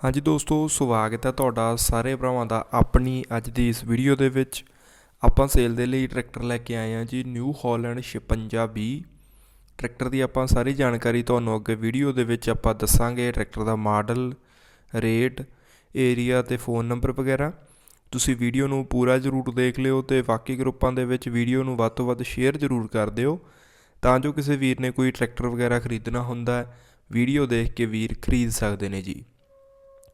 ਹਾਂਜੀ ਦੋਸਤੋ, ਸਵਾਗਤ ਹੈ ਤੁਹਾਡਾ ਸਾਰੇ ਭਰਾਵਾਂ ਦਾ ਆਪਣੀ ਅੱਜ ਦੀ ਇਸ ਵੀਡੀਓ ਦੇ ਵਿੱਚ। ਆਪਾਂ ਸੇਲ ਦੇ ਲਈ ਟਰੈਕਟਰ ਲੈ ਕੇ ਆਏ ਹਾਂ ਜੀ ਨਿਊ ਹਾਲੈਂਡ 5620 ਟਰੈਕਟਰ ਦੀ ਆਪਾਂ ਸਾਰੀ ਜਾਣਕਾਰੀ ਤੁਹਾਨੂੰ ਅੱਗੇ ਵੀਡੀਓ ਦੇ ਵਿੱਚ ਆਪਾਂ ਦੱਸਾਂਗੇ ਟਰੈਕਟਰ ਦਾ ਮਾਡਲ ਰੇਟ ਏਰੀਆ ਤੇ ਫੋਨ ਨੰਬਰ ਵਗੈਰਾ। ਤੁਸੀਂ ਵੀਡੀਓ ਨੂੰ ਪੂਰਾ ਜ਼ਰੂਰ ਦੇਖ ਲਿਓ ਤੇ ਬਾਕੀ ਗਰੁੱਪਾਂ ਦੇ ਵਿੱਚ ਵੀਡੀਓ ਨੂੰ ਵੱਧ ਤੋਂ ਵੱਧ ਸ਼ੇਅਰ ਜ਼ਰੂਰ ਕਰ ਦਿਓ। ਤਾਂ ਜੋ ਕਿਸੇ ਵੀਰ ਨੇ ਕੋਈ ਟਰੈਕਟਰ ਵਗੈਰਾ ਖਰੀਦਣਾ ਹੁੰਦਾ ਵੀਡੀਓ ਦੇਖ ਕੇ ਵੀਰ ਖਰੀਦ ਸਕਦੇ ਨੇ ਜੀ।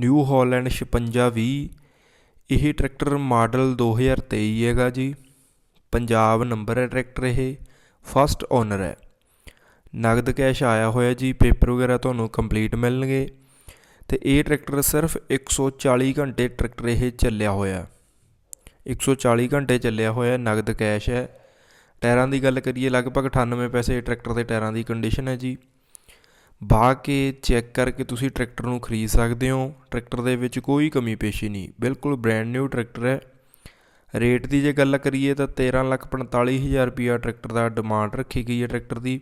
ਨਿਊ ਹਾਲੈਂਡ 5620 ਇਹ ਟਰੈਕਟਰ ਮਾਡਲ 2023 ਹੈਗਾ ਜੀ। ਪੰਜਾਬ ਨੰਬਰ ਹੈ ਟਰੈਕਟਰ ਇਹ, ਫਸਟ ਓਨਰ ਹੈ। ਨਗਦ ਕੈਸ਼ ਆਇਆ ਹੋਇਆ ਜੀ, ਪੇਪਰ ਵਗੈਰਾ ਤੁਹਾਨੂੰ ਕੰਪਲੀਟ ਮਿਲਣਗੇ। ਤੇ ਇਹ ਟਰੈਕਟਰ ਸਿਰਫ 140 ਘੰਟੇ ਟਰੈਕਟਰ ਇਹ ਚੱਲਿਆ ਹੋਇਆ। 140 ਘੰਟੇ ਚੱਲਿਆ ਹੋਇਆ, ਨਗਦ ਕੈਸ਼ ਹੈ। ਟਾਇਰਾਂ ਦੀ ਗੱਲ ਕਰੀਏ, ਲਗਭਗ 98 ਪੈਸੇ ਟਰੈਕਟਰ ਦੇ ਟਾਇਰਾਂ ਦੀ ਕੰਡੀਸ਼ਨ ਹੈ ਜੀ। ਬਾ ਕੇ ਚੈੱਕ ਕਰਕੇ ਤੁਸੀਂ ਟਰੈਕਟਰ ਨੂੰ ਖਰੀਦ ਸਕਦੇ ਹੋ। ਟਰੈਕਟਰ ਦੇ ਵਿੱਚ ਕੋਈ ਕਮੀ ਪੇਸ਼ੀ ਨਹੀਂ। ਬਿਲਕੁਲ ਬ੍ਰੈਂਡ ਨਿਊ ਟਰੈਕਟਰ ਹੈ। ਰੇਟ ਦੀ ਜੇ ਗੱਲ ਕਰੀਏ ਤਾਂ 1345000 ਰੁਪਿਆ ਟਰੈਕਟਰ ਦਾ ਡਿਮਾਂਡ ਰੱਖੀ ਗਈ ਹੈ ਟਰੈਕਟਰ ਦੀ।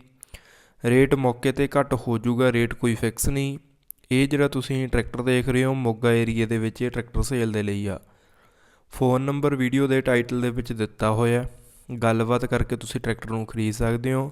ਰੇਟ ਮੌਕੇ ਤੇ ਘੱਟ ਹੋ ਜਾਊਗਾ, ਰੇਟ ਕੋਈ ਫਿਕਸ ਨਹੀਂ। ਇਹ ਜਿਹੜਾ ਤੁਸੀਂ ਟਰੈਕਟਰ ਦੇਖ ਰਹੇ ਹੋ, ਮੋਗਾ ਏਰੀਆ ਦੇ ਵਿੱਚ ਇਹ ਟਰੈਕਟਰ ਸੇਲ ਦੇ ਲਈ ਆ। ਫੋਨ ਨੰਬਰ ਵੀਡੀਓ ਦੇ ਟਾਈਟਲ ਦੇ ਵਿੱਚ ਦਿੱਤਾ ਹੋਇਆ ਗੱਲਬਾਤ ਕਰਕੇ ਤੁਸੀਂ ਟਰੈਕਟਰ ਨੂੰ ਖਰੀਦ ਸਕਦੇ ਹੋ।